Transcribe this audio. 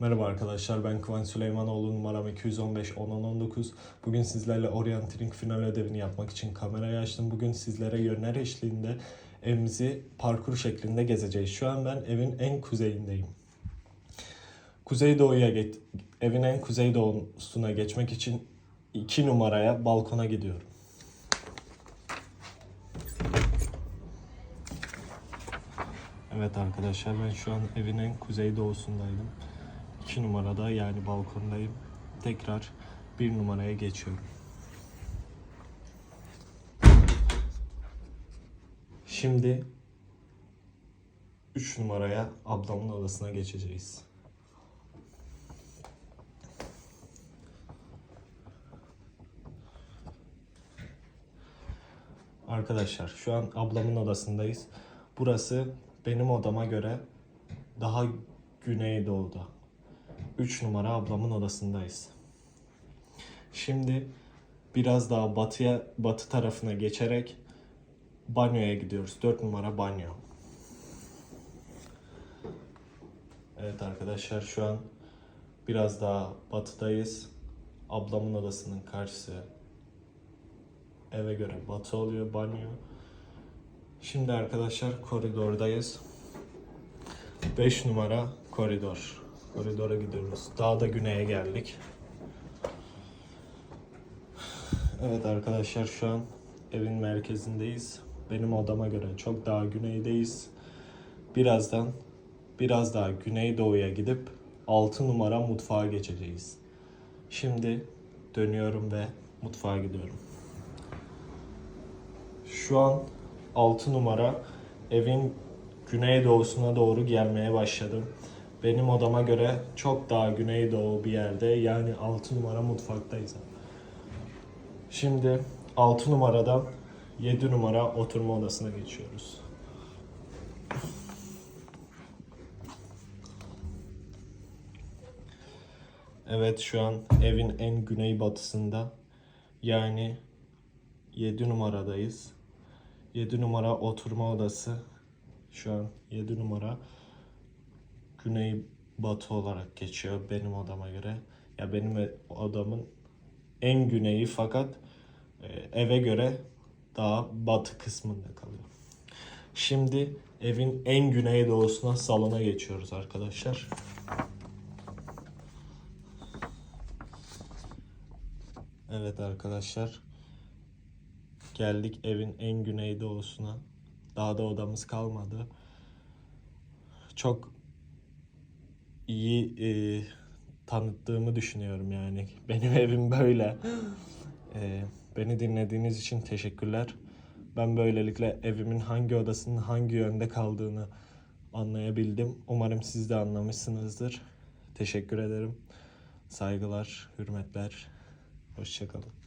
Merhaba arkadaşlar ben Kıvanç Süleymanoğlu numaram 215 1019. Bugün sizlerle Orienteering final ödevini yapmak için kamerayı açtım. Bugün sizlere yönler eşliğinde evimizi parkur şeklinde gezeceğiz. Şu an ben evin en kuzeyindeyim. Kuzeydoğuya geç, evin en kuzeydoğusuna geçmek için 2 numaraya balkona gidiyorum. Evet arkadaşlar ben şu an evin en kuzeydoğusundaydım. 2 numarada yani balkondayım. Tekrar 1 numaraya geçiyorum. Şimdi 3 numaraya ablamın odasına geçeceğiz. Arkadaşlar şu an ablamın odasındayız. Burası benim odama göre daha güneydoğuda. 3 numara ablamın odasındayız. Şimdi biraz daha batıya batı tarafına geçerek banyoya gidiyoruz. 4 numara banyo. Evet arkadaşlar şu an biraz daha batıdayız. Ablamın odasının karşısı eve göre batı oluyor banyo. Şimdi arkadaşlar koridordayız. 5 numara koridor. Koridora gidiyoruz. Daha da güneye geldik. Evet arkadaşlar şu an evin merkezindeyiz. Benim odama göre çok daha güneydeyiz. Birazdan biraz daha güneydoğuya gidip 6 numara mutfağa geçeceğiz. Şimdi dönüyorum ve mutfağa gidiyorum. Şu an 6 numara evin güneydoğusuna doğru gelmeye başladım. Benim odama göre çok daha güneydoğu bir yerde yani 6 numara mutfaktayız. Şimdi 6 numaradan 7 numara oturma odasına geçiyoruz. Evet şu an evin en güneybatısında yani 7 numaradayız. 7 numara oturma odası. Şu an 7 numara güney batı olarak geçiyor benim odama göre. Ya benim odamın en güneyi fakat e, eve göre daha batı kısmında kalıyor. Şimdi evin en güneydoğusuna salona geçiyoruz arkadaşlar. Evet arkadaşlar. Geldik evin en güneydoğusuna. Daha da odamız kalmadı. Çok iyi e, tanıttığımı düşünüyorum yani. Benim evim böyle. E, beni dinlediğiniz için teşekkürler. Ben böylelikle evimin hangi odasının hangi yönde kaldığını anlayabildim. Umarım siz de anlamışsınızdır. Teşekkür ederim. Saygılar, hürmetler. Hoşçakalın.